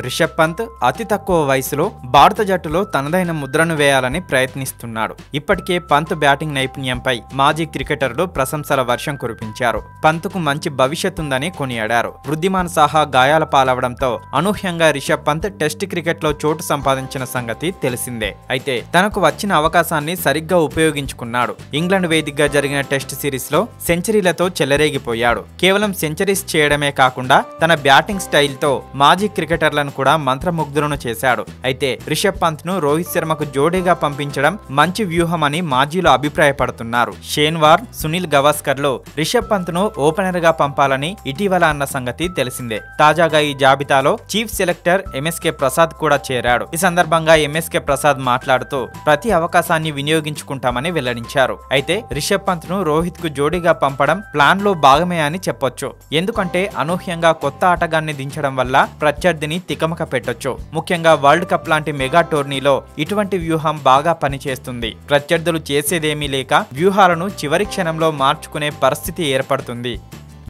రిషబ్ పంత్ అతి తక్కువ వయసులో భారత జట్టులో తనదైన ముద్రను వేయాలని ప్రయత్నిస్తున్నాడు. ఇప్పటికే పంత్ బ్యాటింగ్ నైపుణ్యంపై మాజీ క్రికెటర్లు ప్రశంసల వర్షం కురిపించారు. పంత్కు మంచి భవిష్యత్ ఉందని కొనియాడారు. వృద్ధిమాన్ సాహా గాయాల పాలవడంతో అనూహ్యంగా రిషబ్ పంత్ టెస్ట్ క్రికెట్లో చోటు సంపాదించిన సంగతి తెలిసిందే. అయితే తనకు వచ్చిన అవకాశాన్ని సరిగ్గా ఉపయోగించుకున్నాడు. ఇంగ్లాండ్ వేదికగా జరిగిన టెస్ట్ సిరీస్లో సెంచరీలతో చెలరేగిపోయాడు. కేవలం సెంచరీస్ చేయడమే కాకుండా తన బ్యాటింగ్ స్టైల్తో మాజీ క్రికెటర్లను కూడా మంత్రముగ్ధులను చేశాడు. అయితే రిషబ్ పంత్ను రోహిత్ శర్మకు జోడీగా పంపించడం మంచి వ్యూహమని మాజీలు అభిప్రాయపడుతున్నారు. షేన్వార్ సునీల్ గవాస్కర్లో రిషబ్ పంత్ను ఓపెనర్గా పంపాలని ఇటీవల అన్న సంగతి తెలిసిందే. తాజాగా ఈ జాబితాలో చీఫ్ సెలెక్టర్ ఎంఎస్కే ప్రసాద్ కూడా చేరాడు. ఈ సందర్భంగా ఎంఎస్కే ప్రసాద్ మాట్లాడుతూ ప్రతి అవకాశాన్ని వినియోగించుకుంటామని వెల్లడించారు. అయితే రిషబ్ పంత్ను రోహిత్కు జోడీగా పంపడం ప్లాన్లో భాగమే అని చెప్పొచ్చు. ఎందుకంటే అనూహ్యంగా కొత్త ఆటగాన్ని దించడం వల్ల ప్రత్యర్థిని తికమక పెట్టొచ్చు. ముఖ్యంగా వరల్డ్ కప్ లాంటి మెగా టోర్నీలో ఇటువంటి వ్యూహం బాగా పనిచేస్తుంది. ప్రత్యర్థులు చేసేదేమీ లేక వ్యూహాలను చివరి క్షణంలో మార్చుకునే పరిస్థితి ఏర్పడుతుంది.